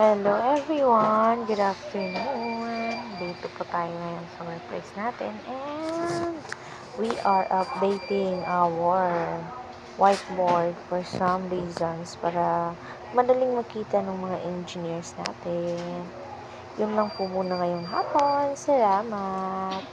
Hello everyone! Good afternoon! Dito po tayo ngayon sa workplace natin and we are updating our whiteboard for some reasons para madaling makita ng mga engineers natin. Yun lang po muna ngayong hapon. Salamat!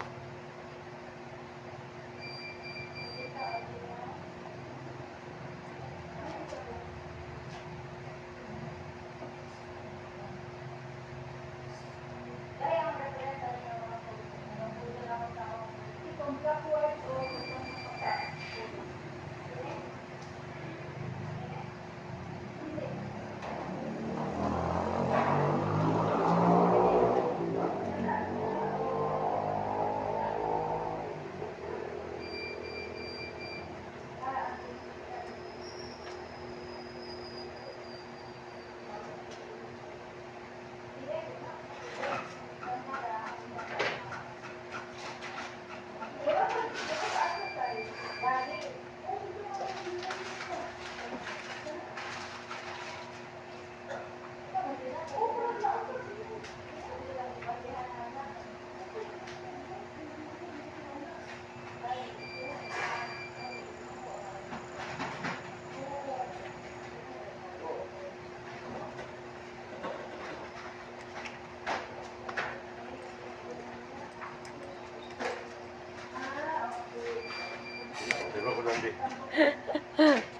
感じ。